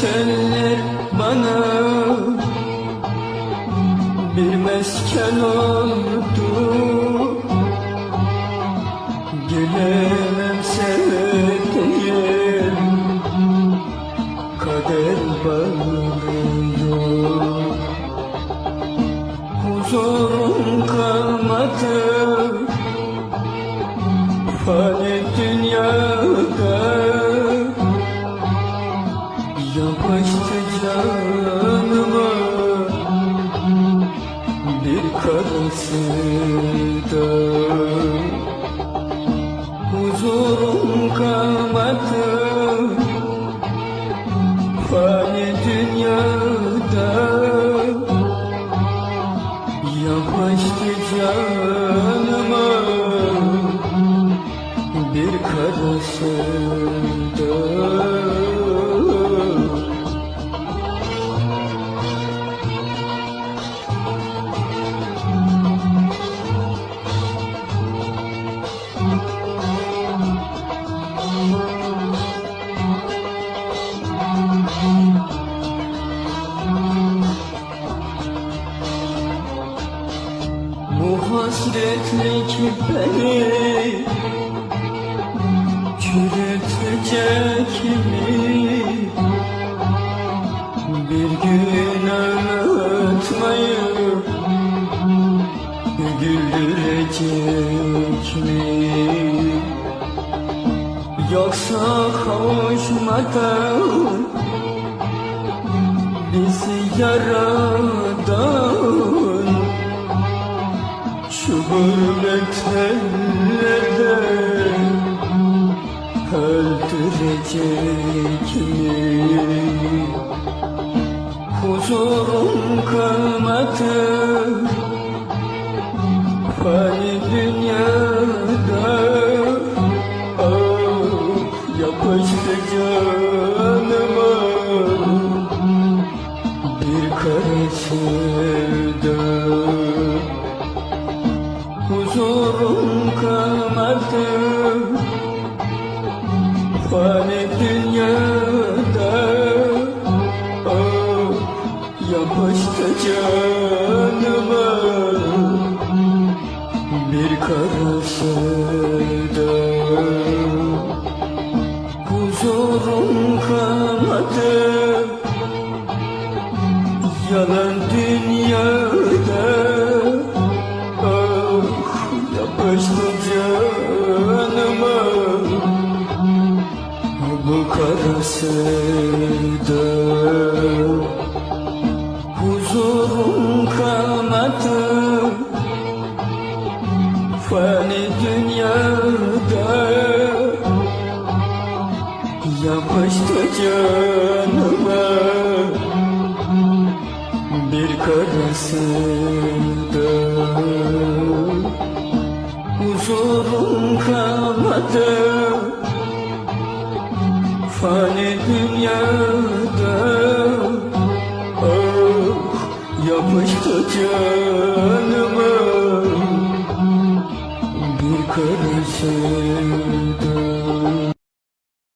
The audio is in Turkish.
çöller bana bir mesken oldu. Gülemem sevdiğim kader bağlıydı Huzurum kalmadı. Fani karısı da Huzurum kalmadı Fahri beni Çürütecek mi? Bir gün unutmayı Güldürecek mi? Yoksa kavuşmadan Bizi yaradan Şu gurbet ellerde Öldürecek mi Huzurum kalmadı Huzurum kalmadı Fani dünyada Ah yapıştı canıma bir kara Bu kara sevda Huzurum kalmadı Fani dünyada. Yapıştı canıma. Bir kara sevda Huzurum kalmadı Fani dünyada. Ah yapıştı canıma. Bir sevda